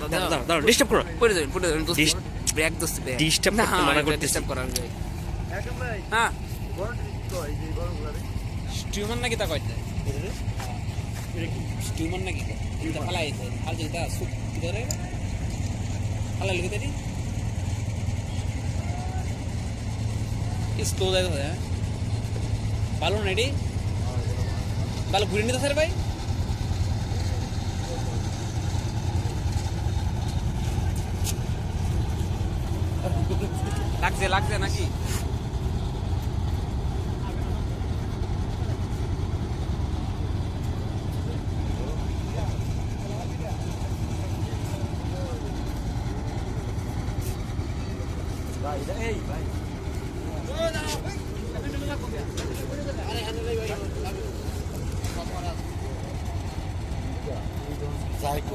দাঁড়াও দাঁড়াও দাঁড়াও ডিস্টার্ব করো। পড়ে যাবেন পড়ে যাবেন দোস্ত। Dis- দোস্ত ব্রেক disturb করতে মানা করতেছি। ডিস্টার্ব করার যায় হ্যাঁ। বড় ট্রিক তো এই যে বড়গুলা স্টিউমার নাকি তা কইতে স্টিউমার নাকি এটা ফালাই আর যেটা সুপ ধরে ফালাই লিখে দেরি স্লো যায় হ্যাঁ। ভালো নেডি ভালো। ঘুরে নিতে স্যার ভাই? লাগছে লাগছে নাকি? এই ভাই যাই